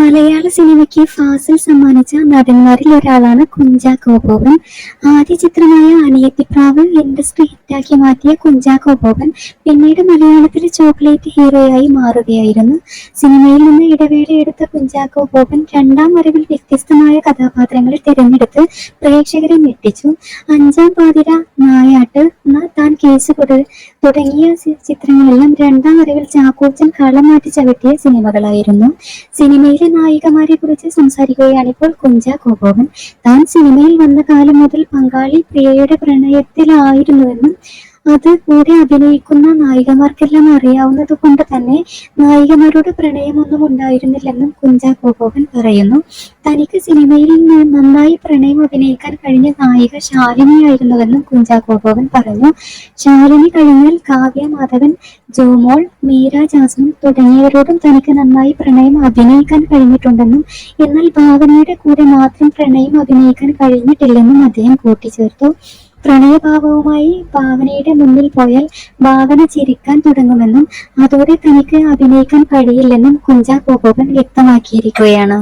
മലയാള സിനിമയ്ക്ക് ഫാസിൽ സമ്മാനിച്ച നടന്മാരിൽ ഒരാളാണ് കുഞ്ചാ ബോബൻ ആദ്യ ചിത്രമായ അനിയത്തിപ്രാവ് ഇൻഡസ്ട്രി ഹിറ്റാക്കി മാറ്റിയ കുഞ്ചാ ബോബൻ പിന്നീട് മലയാളത്തിലെ ചോക്ലേറ്റ് ഹീറോയായി മാറുകയായിരുന്നു. സിനിമയിൽ നിന്ന് ഇടവേള എടുത്ത കുഞ്ചാ ബോബൻ രണ്ടാം വരവിൽ വ്യത്യസ്തമായ കഥാപാത്രങ്ങൾ തിരഞ്ഞെടുത്ത് പ്രേക്ഷകരെ ഞെട്ടിച്ചു. അഞ്ചാം പാതിര നായാട്ട് താൻ കേസ് കൊടു തുടങ്ങിയ ചിത്രങ്ങളെല്ലാം രണ്ടാം വരവിൽ ചാക്കോച്ചൻ കളം മാറ്റി ചവിട്ടിയ സിനിമകളായിരുന്നു. സിനിമയിലെ നായികമാരെ കുറിച്ച് സംസാരിക്കുകയാണിപ്പോൾ കുഞ്ച ബോബൻ താൻ സിനിമയിൽ വന്ന കാലം മുതൽ പങ്കാളി പ്രിയയുടെ പ്രണയത്തിലായിരുന്നുവെന്നും അത് കൂടെ അഭിനയിക്കുന്ന നായികമാർക്കെല്ലാം അറിയാവുന്നത് കൊണ്ട് തന്നെ നായികമാരോട് പ്രണയമൊന്നും ഉണ്ടായിരുന്നില്ലെന്നും കുഞ്ചാക്കോ ബോബൻ പറയുന്നു. തനിക്ക് സിനിമയിൽ നന്നായി പ്രണയം അഭിനയിക്കാൻ കഴിഞ്ഞ നായിക ശാലിനിയായിരുന്നുവെന്നും കുഞ്ചാക്കോ ബോബൻ പറഞ്ഞു. ശാലിനി കഴിഞ്ഞാൽ കാവ്യ മാധവൻ ജോമോൾ മീര ജാസ്മിൻ തുടങ്ങിയവരോടും തനിക്ക് നന്നായി പ്രണയം അഭിനയിക്കാൻ കഴിഞ്ഞിട്ടുണ്ടെന്നും എന്നാൽ ഭാവനയുടെ കൂടെ മാത്രം പ്രണയം അഭിനയിക്കാൻ കഴിഞ്ഞിട്ടില്ലെന്നും അദ്ദേഹം കൂട്ടിച്ചേർത്തു. പ്രണയഭാവവുമായി ഭാവനയുടെ മുന്നിൽ പോയാൽ ഭാവന ചിരിക്കാൻ തുടങ്ങുമെന്നും അതോടെ തനിക്ക് അഭിനയിക്കാൻ കഴിയില്ലെന്നും കുഞ്ചാക്കോ ബോബൻ വ്യക്തമാക്കിയിരിക്കുകയാണ്.